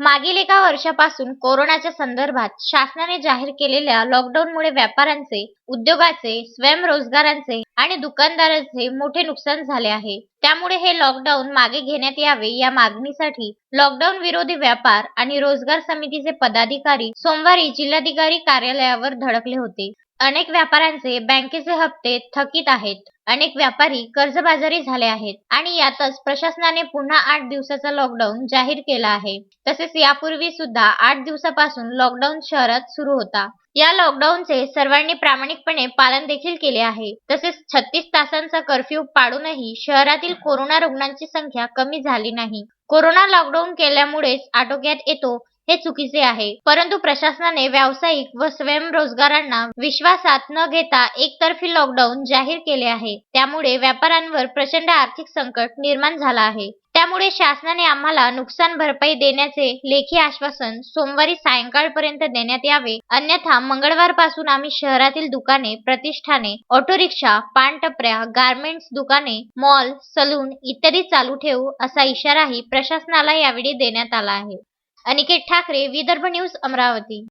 मागील एका वर्षापासून कोरोनाच्या संदर्भात शासनाने जाहीर केलेल्या लॉकडाऊनमुळे व्यापाऱ्यांचे उद्योगाचे स्वयंरोजगारांचे आणि दुकानदारांचे मोठे नुकसान झाले आहे. त्यामुळे हे लॉकडाऊन मागे घेण्यात यावे या मागणीसाठी लॉकडाऊन विरोधी व्यापार आणि रोजगार समितीचे पदाधिकारी सोमवारी जिल्हाधिकारी कार्यालयावर धडकले होते. अनेक व्यापाऱ्यांचे बँकेचे हप्ते थकीत आहेत. अनेक व्यापारी कर्जबाजारी झाले आहेत आणि यातच प्रशासनाने पुन्हा आठ दिवसाचा लॉकडाऊन जाहीर केला आहे. तसेच यापूर्वी सुद्धा आठ दिवसापासून लॉकडाऊन शहरात सुरू होता. या लॉकडाऊनचे सर्वांनी प्रामाणिकपणे पालन देखील केले आहे. तसेच छत्तीस तासांचा कर्फ्यू पाडूनही शहरातील कोरोना रुग्णांची संख्या कमी झाली नाही. कोरोना लॉकडाऊन केल्यामुळेच आटोक्यात येतो हे चुकीचे आहे. परंतु प्रशासनाने व्यावसायिक व स्वयंरोजगारांना विश्वासात न घेता एकतर्फी लॉकडाऊन जाहीर केले आहे. त्यामुळे व्यापाऱ्यांवर प्रचंड आर्थिक संकट निर्माण झाला आहे. त्यामुळे शासनाने आम्हाला नुकसान भरपाई देण्याचे लेखी आश्वासन सोमवारी सायंकाळपर्यंत देण्यात यावे. अन्यथा मंगळवारपासून आम्ही शहरातील दुकाने प्रतिष्ठाने ऑटो रिक्षा पानटपऱ्या गारमेंट्स दुकाने मॉल सलून इत्यादी चालू ठेवू असा इशाराही प्रशासनाला यावेळी देण्यात आला आहे. અનિકેત ઠાકરે વિદર્ભ ન્યૂઝ અમરાવતી.